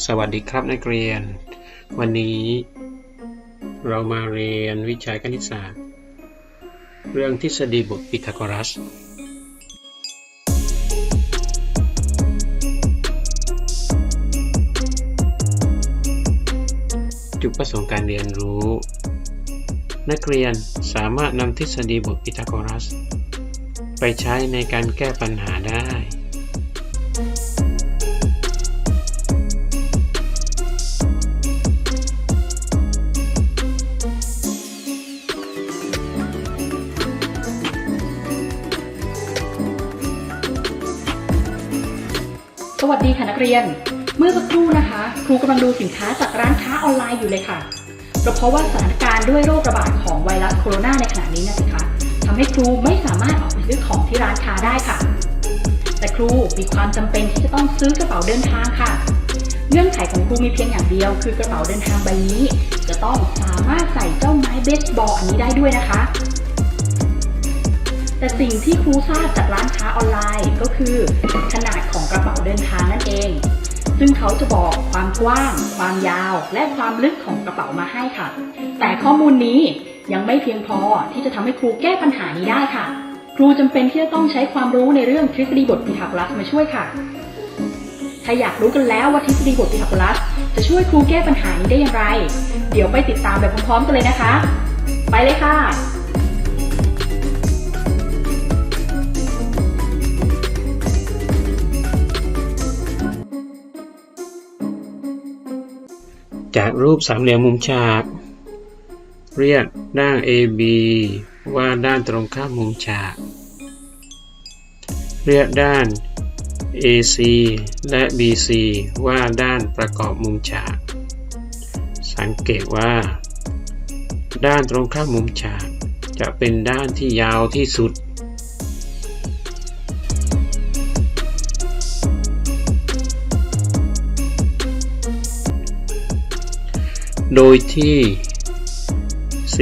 สวัสดีครับนักเรียน วันนี้ เรามาเรียนวิชาคณิตศาสตร์ เรื่องทฤษฎีบทพีทาโกรัส จุดประสงค์การเรียนรู้ นักเรียนสามารถนำทฤษฎีบทพีทาโกรัส ไปใช้ในการแก้ปัญหาได้ วัสดีค่ะนักเรียน เมื่อสักครู่นะคะ ครูกำลังดูสินค้าจากร้านค้าออนไลน์อยู่เลยค่ะเพราะว่าสถานการณ์ด้วยโรคระบาดของไวรัสโคโรนาในขณะนี้นะสิคะทำให้ครูไม่สามารถออกไปซื้อของที่ร้านค้าได้ค่ะ แต่ครูมีความจำเป็นที่จะต้องซื้อกระเป๋าเดินทางค่ะ เงื่อนไขของครูมีเพียงอย่างเดียว คือกระเป๋าเดินทางใบนี้ จะต้องสามารถใส่เจ้าไม้เบสบอลอันนี้ได้ด้วยนะคะ แต่สิ่งที่ครูทราบจากร้านค้าออนไลน์ก็คือ ขนาดของกระเป๋าเดินทางนั่นเอง ซึ่งเขาจะบอกความกว้าง ความยาว และความลึกของกระเป๋ามาให้ค่ะ แต่ข้อมูลนี้ยังไม่เพียงพอที่จะทำให้ครูแก้ปัญหานี้ได้ค่ะ ครูจำเป็นที่จะต้องใช้ความรู้ในเรื่องทฤษฎีบทพีทาโกรัสมาช่วยค่ะ ถ้าอยากรู้กันแล้วว่าทฤษฎีบทพีทาโกรัส จะช่วยครูแก้ปัญหานี้ได้อย่างไร เดี๋ยวไปติดตามไปพร้อมๆกันเลยนะคะ ไปเลยค่ะ จากรูปสามเหลี่ยมมุมฉาก เรียกด้าน AB ว่าด้านตรงข้ามมุมฉาก เรียกด้าน AC และ BC ว่าด้านประกอบมุมฉาก สังเกตว่า ด้านตรงข้ามมุมฉาก จะเป็นด้านที่ยาวที่สุด โดยที่ C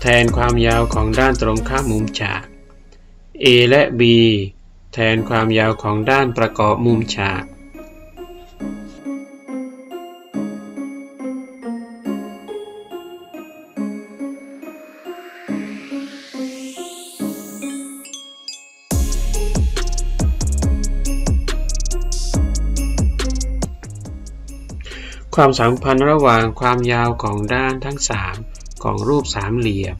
แทนความยาวของด้านตรงข้ามมุมฉาก A และ B แทนความยาวของด้านประกอบมุมฉาก ความสัมพันธ์ระหว่างความยาวของด้านทั้ง 3 ของรูปสามเหลี่ยม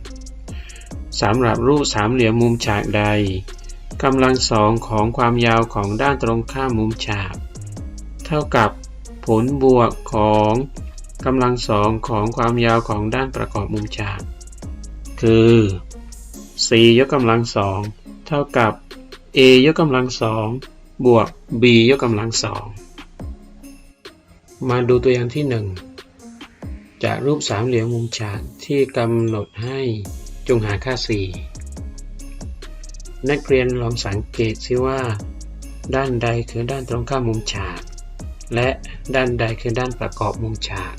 สำหรับรูปสามเหลี่ยมมุมฉากใดกำลังสองของความยาวของด้านตรงข้ามมุมฉาก เท่ากับผลบวกของกำลังสองของความยาวของด้านประกอบมุมฉาก คือ c ยกกำลังสองเท่ากับ a ยกกำลังสองบวก b ยกกำลังสอง มาดูตัวอย่างที่ 1 จากรูปสามเหลี่ยมมุมฉากที่กำหนดให้จงหาค่า 4 นักเรียนลองสังเกตซิว่า ด้านใดคือด้านตรงข้ามมุมฉาก และด้านใดคือด้านประกอบมุมฉาก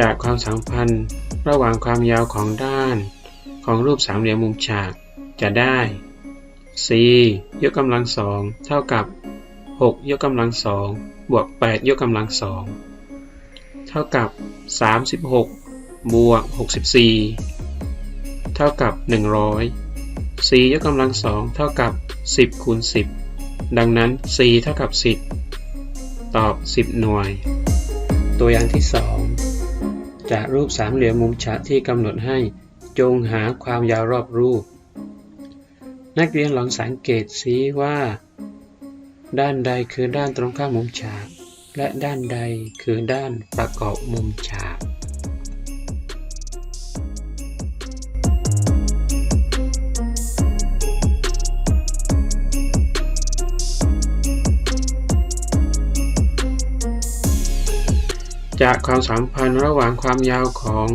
จากความสัมพันธ์ ระหว่างความยาวของด้าน ของรูปสามเหลี่ยมมุมฉากจะได้ c ยกกำลังสองเท่ากับ 6 ยกกำลังสองบวก 8 ยกกำลังสองเท่ากับ 36 บวก 64 เท่ากับ 100 c ยกกำลังสองเท่ากับ 10คูณ10 ดังนั้น c เท่ากับ 10 ตอบ 10 หน่วย ตัวอย่างที่ 2 จากรูปสามเหลี่ยมมุมฉากที่กำหนดให้ จงหาความยาวรอบรูป นักเรียนลองสังเกตซิว่า ด้านใดคือด้านตรงข้ามมุมฉาก และด้านใดคือด้านประกอบมุมฉาก จากความสัมพันธ์ระหว่างความยาวของ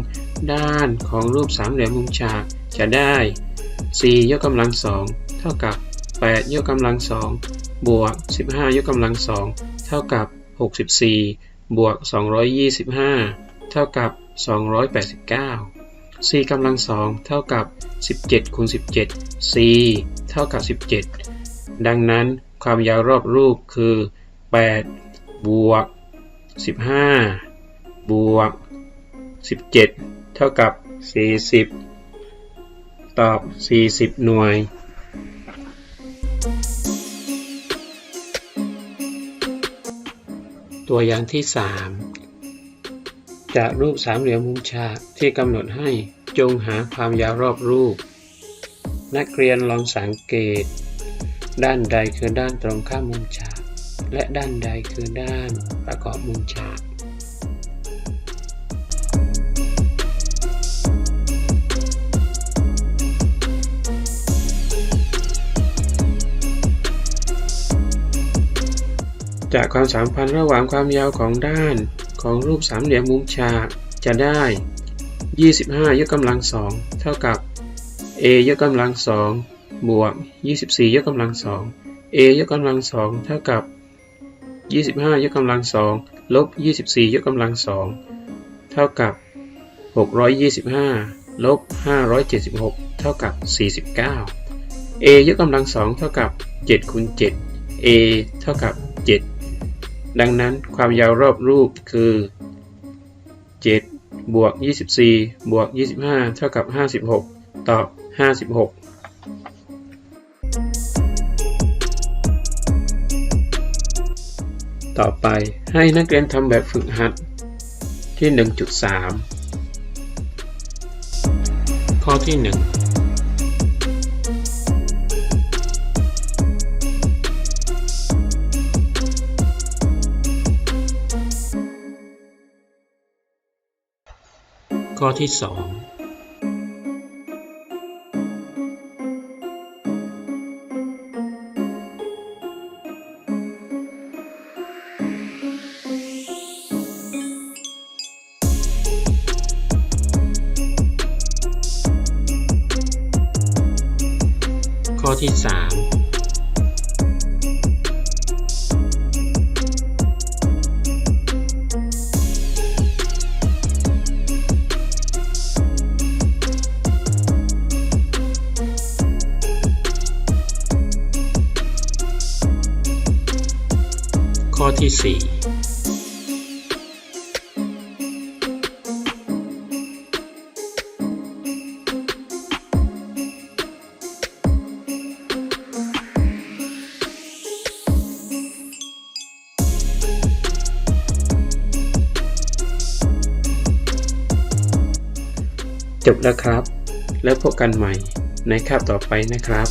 ด้านของรูปสามเหลี่ยมมุมฉากจะได้ 4 ยกกำลังสองเท่ากับ 8 ยกกำลังสองบวก 15 ยกกำลังสองเท่ากับ 64 บวก 225 เท่ากับ 289 c กำลังสองเท่ากับ 17คูณ17 c เท่ากับ 17 ดังนั้นความยาวรอบรูปคือ 8 บวก 15 บวก 17 เท่ากับ 40 ตอบ 40 หน่วย ตัวอย่างที่ 3 จากรูปสามเหลี่ยมมุมฉากที่กำหนดให้จงหาความยาวรอบรูป นักเรียนลองสังเกต ด้านใดคือด้านตรงข้ามมุมฉาก และด้านใดคือด้านประกอบมุมฉาก จากความสัมพันธ์ระหว่างความยาวของด้านของรูปสามเหลี่ยมมุมฉาก จะได้ 25 ยกกำลังสองเท่ากับ a ยกกำลังสองบวก 24 ยกกำลังสอง a ยกกำลังสองเท่ากับ 25 ยกกำลังสองลบ 24 ยกกำลังสองเท่ากับ 625 ลบ 576 เท่ากับ 49 a ยกกำลังสองเท่ากับ7คูณ7 a เท่ากับ7 ดังนั้นความยาวรอบรูปคือ 7 บวก 24 บวก 25 เท่ากับ 56 ตอบ 56ต่อไปให้นักเรียนทำแบบฝึกหัดที่ 1.3 ข้อที่ 1 ข้อที่2ข้อที่3 ข้อที่ 4จบแล้วครับ แล้วพบกันใหม่ในคาบต่อไปนะครับ